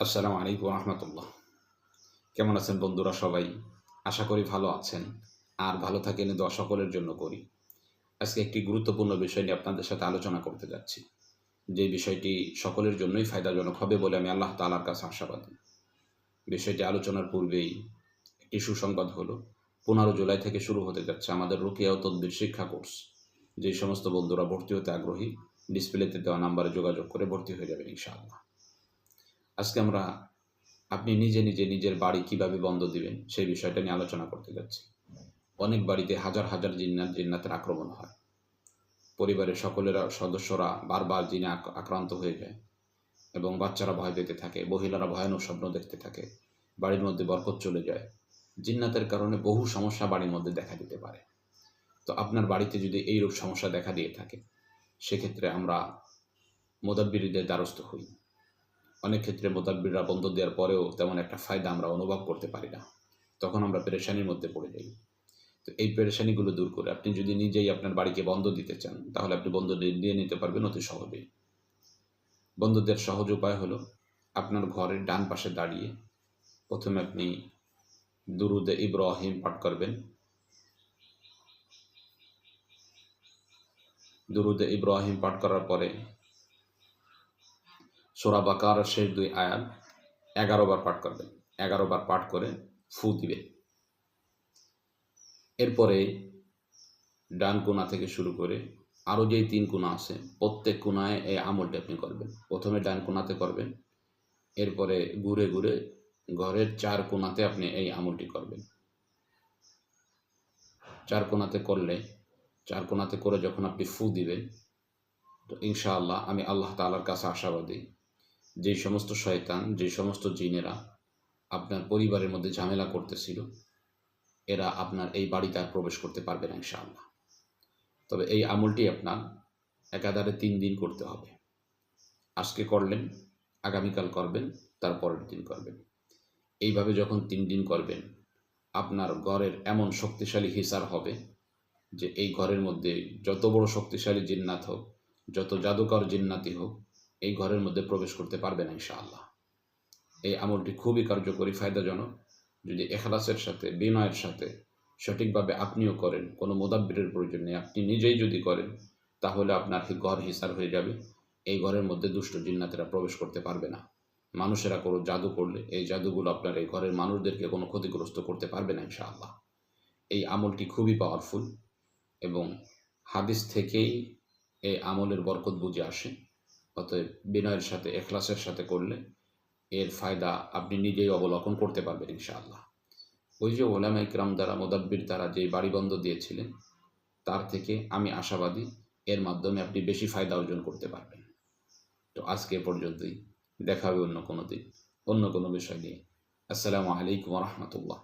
আসসালামু আলাইকুম রহমতুল্লাহ কেমন আছেন বন্ধুরা সবাই? আশা করি ভালো আছেন। আর ভালো থাকেন, দোয়া সকলের জন্য করি। আজকে একটি গুরুত্বপূর্ণ বিষয় নিয়ে আপনাদের সাথে আলোচনা করতে যাচ্ছি। যে বিষয়টি সকলের জন্যই ফায়দাজনক হবে বলে আমি আল্লাহ তালার কাছে আশাবাদী। বিষয়টি আলোচনার পূর্বেই একটি সুসংবাদ হলো, পনেরো জুলাই থেকে শুরু হতে যাচ্ছে আমাদের রুকিয়া তদ্বির শিক্ষা কোর্স। যে সমস্ত বন্ধুরা ভর্তি হতে আগ্রহী ডিসপ্লেতে দেওয়া নাম্বারে যোগাযোগ করে ভর্তি হয়ে যাবেন ইনশাআল্লাহ। আজকে আমরা আপনি নিজে নিজে নিজের বাড়ি কীভাবে বন্ধ দিবেন সেই বিষয়টা নিয়ে আলোচনা করতে যাচ্ছি। অনেক বাড়িতে হাজার হাজার জিন্নাত, জিন্নাতের আক্রমণ হয়। পরিবারের সকলেরা সদস্যরা বারবার জিনে আক্রান্ত হয়ে যায় এবং বাচ্চারা ভয় পেতে থাকে, মহিলারা ভয়ানক স্বপ্ন দেখতে থাকে, বাড়ির মধ্যে বরকত চলে যায়। জিন্নাতের কারণে বহু সমস্যা বাড়ির মধ্যে দেখা দিতে পারে। তো আপনার বাড়িতে যদি এইরূপ সমস্যা দেখা দিয়ে থাকে, সেক্ষেত্রে আমরা মোদাব্বিরীদের দ্বারস্থ হই। অনেক ক্ষেত্রে মোতাব্বিররা বন্ধ দেওয়ার পরেও তেমন একটা ফায়দা আমরা অনুভব করতে পারি না। তখন আমরা পেরেশানির মধ্যে পড়ে যাই। তো এই পেরেশানিগুলো দূর করে আপনি যদি নিজেই আপনার বাড়িকে বন্ধ দিতে চান, তাহলে আপনি বন্ধ দিয়ে নিতে পারবেন অতি সহজেই। বন্ধ দেওয়ার সহজ উপায় হলো আপনার ঘরের ডান পাশে দাঁড়িয়ে প্রথমে আপনি দুরুদে ইব্রাহিম পাঠ করবেন। দুরুদে ইব্রাহিম পাঠ করার পরে সোরা বাকার শেষ দুই আয়াত এগারো বার পাঠ করবেন এগারো বার পাঠ করে ফু দিবে। এরপরে ডান কোনা থেকে শুরু করে আরও যেই তিন কোনা আছে, প্রত্যেক কোনায় এই আমলটি আপনি করবেন। প্রথমে ডান কোনাতে করবেন, এরপরে ঘুরে ঘুরে ঘরের চার কোনাতে আপনি এই আমলটি করবেন। চার কোনাতে করলে, চার কোনাতে করে যখন আপনি ফু দিবেন, তো ইনশাআল্লাহ আমি আল্লাহ তালার কাছে আশাবাদী যে সমস্ত শয়তান, যে সমস্ত জিনেরা আপনার পরিবারের মধ্যে ঝামেলা করতেছিল, এরা আপনার এই বাড়িতে আর প্রবেশ করতে পারবে না ইনশাআল্লাহ। তবে এই আমলটি আপনার একাধারে তিন দিন করতে হবে। আজকে করলেন, আগামীকাল করবেন তারপরের দিন করবেন। এইভাবে যখন তিন দিন করবেন, আপনার ঘরের এমন শক্তিশালী হিসার হবে যে এই ঘরের মধ্যে যত বড় শক্তিশালী জিন্নাত হোক, যত জাদুকর জিন্নাতি হোক এই ঘরের মধ্যে প্রবেশ করতে পারবে না, ইনশাআল্লাহ। এই আমলটি খুবই কার্যকরী, ফায়দাজনক। যদি এখলাসের সাথে, বিনয়ের সাথে সঠিকভাবে আপনিও করেন, কোনো মোদাব্বিরের প্রয়োজন নেই, আপনি নিজেই যদি করেন, তাহলে আপনার ঘর হিসার হয়ে যাবে। এই ঘরের মধ্যে দুষ্ট জিন্নাতেরা প্রবেশ করতে পারবে না। মানুষেরা কোনো জাদু করলে এই জাদুগুলো আপনার এই ঘরের মানুষদেরকে কোনো ক্ষতিগ্রস্ত করতে পারবে না, ইনশাআল্লাহ। এই আমলটি খুবই পাওয়ারফুল এবং হাদিস থেকেই এই আমলের বরকত বুঝে আসে। অতএব বিনয়ের সাথে, এখলাসের সাথে করলে এর ফায়দা আপনি নিজেই অবলোকন করতে পারবেন ইনশাআল্লাহ। ওই যে ওলামা ইকরাম দ্বারা, মোদাব্বির দ্বারা যে বাড়ি বন্ধ দিয়েছিলেন, তার থেকে আমি আশাবাদী এর মাধ্যমে আপনি বেশি ফায়দা অর্জন করতে পারবেন। তো আজকে পর্যন্তই। দেখা হবে অন্য কোনো দিন, অন্য কোনো বিষয় নিয়ে। আসসালামু আলাইকুম রহমতুল্লাহ।